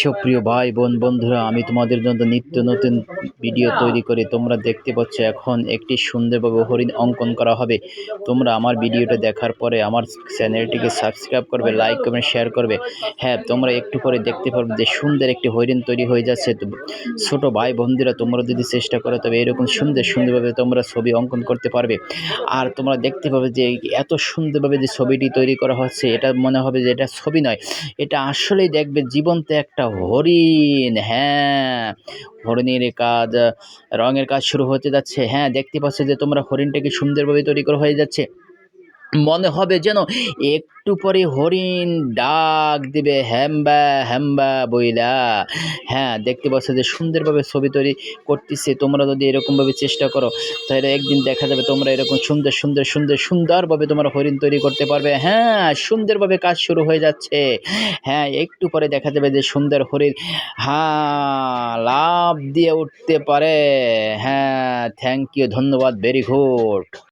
সুপ্রিয় ভাই, বোন, বন্ধুরা, আমি তোমাদের জন্য নিত্য নতুন ভিডিও তৈরি করে। তোমরা দেখতে পাচ্ছ, এখন একটি সুন্দরভাবে হরিণ অঙ্কন করা হবে। তোমরা আমার ভিডিওটা দেখার পরে আমার চ্যানেলটিকে সাবস্ক্রাইব করবে লাইক করবে শেয়ার করবে। হ্যাঁ তোমরা একটু পরে দেখতে পারবে যে সুন্দর একটি হরিণ তৈরি হয়ে যাচ্ছে। ছোট ভাই, বন্ধুরা, তোমরা যদি চেষ্টা করো, তবে এরকম সুন্দর, সুন্দরভাবে তোমরা ছবি অঙ্কন করতে পারবে। আর তোমরা দেখতে পাবে যে এত সুন্দরভাবে যে ছবিটি তৈরি করা হচ্ছে, এটা মনে হবে যে এটা ছবি নয়। এটা আসলেই দেখবে জীবন্ত একটা হরিণ হ্যাঁ। হরিণের কাজ, রঙের কাজ শুরু হতে যাচ্ছে। হ্যাঁ দেখতে পাচ্ছ যে তোমরা হরিণটাকে সুন্দরভাবে তৈরি করা হয়ে যাচ্ছে। মনে হবে যেন একটু পরে হরিণ ডাক দিবে হ্যাম্বা হ্যাম্বা বইলা। হ্যাঁ দেখতে পাচ্ছ যে সুন্দরভাবে ছবি তৈরি করতেছে। তোমরা যদি এরকমভাবে চেষ্টা করো, তাহলে একদিন দেখা যাবে তোমরা এরকম সুন্দর সুন্দর সুন্দর, সুন্দরভাবে তোমরা হরিণ তৈরি করতে পারবে। হ্যাঁ সুন্দরভাবে কাজ শুরু হয়ে যাচ্ছে। হ্যাঁ একটু পরে দেখা যাবে যে সুন্দর হরিণ হ্যাঁ লাভ দিয়ে উঠতে পারে। হ্যাঁ থ্যাংক ইউ ধন্যবাদ ভেরি গুড